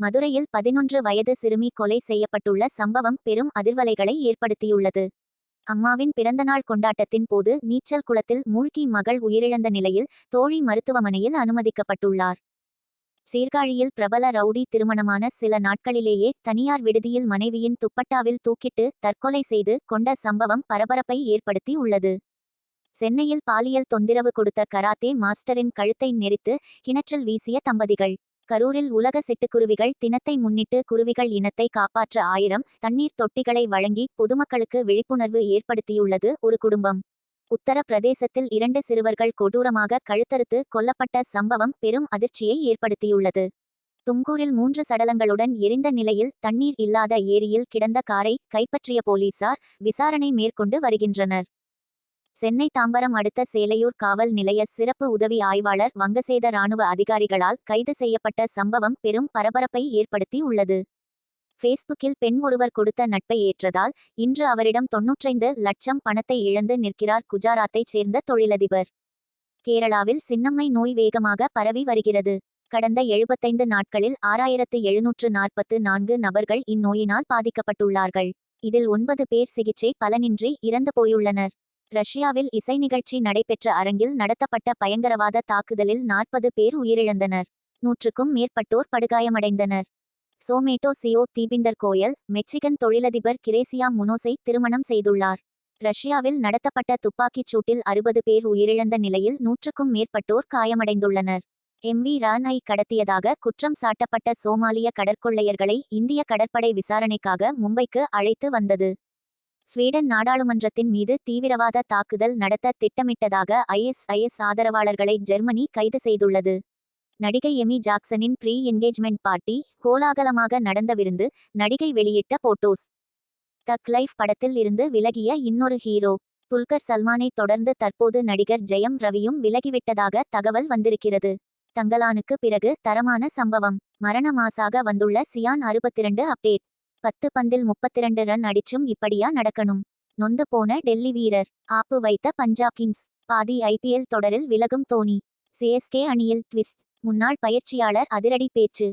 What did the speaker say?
மதுரையில் பதினொன்று வயது சிறுமி கொலை செய்யப்பட்டுள்ள சம்பவம் பெரும் அதிர்வலைகளை ஏற்படுத்தியுள்ளது. அம்மாவின் பிறந்தநாள் கொண்டாட்டத்தின் போது நீச்சல் குளத்தில் மூழ்கி மகள் உயிரிழந்த நிலையில் தோழி மருத்துவமனையில் அனுமதிக்கப்பட்டுள்ளார். சீர்காழியில் பிரபல ரவுடி திருமணமான சில நாட்களிலேயே தனியார் விடுதியில் மனைவியின் துப்பட்டாவில் தூக்கிட்டு தற்கொலை செய்து கொண்ட சம்பவம் பரபரப்பை ஏற்படுத்தி உள்ளது. சென்னையில் பாலியல் தொந்திரவு கொடுத்த கராத்தே மாஸ்டரின் கழுத்தை நெரித்து கிணற்றில் வீசிய தம்பதிகள். கரூரில் உலக சிட்டுக்குருவிகள் தினத்தை முன்னிட்டு குருவிகள் இனத்தை காப்பாற்ற ஆயிரம் தண்ணீர் தொட்டிகளை வழங்கி பொதுமக்களுக்கு விழிப்புணர்வு ஏற்படுத்தியுள்ளது ஒரு குடும்பம். உத்தரப்பிரதேசத்தில் இரண்டு சிறுவர்கள் கொடூரமாக கழுத்தறுத்து கொல்லப்பட்ட சம்பவம் பெரும் அதிர்ச்சியை ஏற்படுத்தியுள்ளது. தும்கூரில் மூன்று சடலங்களுடன் எரிந்த நிலையில் தண்ணீர் இல்லாத ஏரியில் கிடந்த காரை கைப்பற்றிய போலீசார் விசாரணை மேற்கொண்டு வருகின்றனர். சென்னை தாம்பரம் அடுத்த சேலையூர் காவல் நிலைய சிறப்பு உதவி ஆய்வாளர் வங்கசேத ராணுவ அதிகாரிகளால் கைது செய்யப்பட்ட சம்பவம் பெரும் பரபரப்பை ஏற்படுத்தி உள்ளது. ஃபேஸ்புக்கில் பெண் ஒருவர் கொடுத்த நட்பை ஏற்றதால் இன்று அவரிடம் தொன்னூற்றைந்து லட்சம் பணத்தை இழந்து நிற்கிறார் குஜராத்தைச் சேர்ந்த தொழிலதிபர். கேரளாவில் சின்னம்மை நோய் வேகமாக பரவி வருகிறது. கடந்த எழுபத்தைந்து நாட்களில் ஆறாயிரத்து எழுநூற்று நாற்பத்து நான்கு நபர்கள் இந்நோயினால் பாதிக்கப்பட்டுள்ளார்கள். இதில் ஒன்பது பேர் சிகிச்சை பலனின்றி இறந்து போயுள்ளனர். ரஷ்யாவில் இசை நிகழ்ச்சி நடைபெற்ற அரங்கில் நடத்தப்பட்ட பயங்கரவாத தாக்குதலில் நாற்பது பேர் உயிரிழந்தனர். நூற்றுக்கும் மேற்பட்டோர் படுகாயமடைந்தனர். Zomato CEO Deepinder Goyal Mexican தொழிலதிபர் கிரேசியா முனோஸை திருமணம் செய்துள்ளார். ரஷ்யாவில் நடத்தப்பட்ட துப்பாக்கிச் சூட்டில் அறுபது பேர் உயிரிழந்த நிலையில் நூற்றுக்கும் மேற்பட்டோர் காயமடைந்துள்ளனர். எம்வி ரானை கடத்தியதாக குற்றம் சாட்டப்பட்ட சோமாலிய கடற்கொள்ளையர்களை இந்திய கடற்படை விசாரணைக்காக மும்பைக்கு அழைத்து வந்தது. ஸ்வீடன் நாடாளுமன்றத்தின் மீது தீவிரவாத தாக்குதல் நடத்த திட்டமிட்டதாக ஐஎஸ்ஐஎஸ் ஆதரவாளர்களை ஜெர்மனி கைது செய்துள்ளது. நடிகை எமி ஜாக்சனின் ப்ரீ என்கேஜ்மெண்ட் பார்ட்டி கோலாகலமாக நடந்த விருந்து நடிகை வெளியிட்ட போட்டோஸ். தக் லைஃப் படத்தில் இருந்து விலகிய இன்னொரு ஹீரோ. துல்கர் சல்மானை தொடர்ந்து தற்போது நடிகர் ஜெயம் ரவியும் விலகிவிட்டதாக தகவல் வந்திருக்கிறது. தங்கலானுக்கு பிறகு தரமான சம்பவம். மரண மாசாக வந்துள்ள சியான் அறுபத்திரண்டு அப்டேட். பத்து பந்தில் முப்பத்திரண்டு ரன் அடிச்சும் இப்படியா நடக்கணும். நொந்து போன டெல்லி வீரர். ஆப்பு வைத்த பஞ்சாப் கிங்ஸ். பாதி ஐபிஎல் தொடரில் விலகும் தோனி. சிஎஸ்கே அணியில் ட்விஸ்ட். முன்னாள் பயிற்சியாளர் அதிரடி பேச்சு.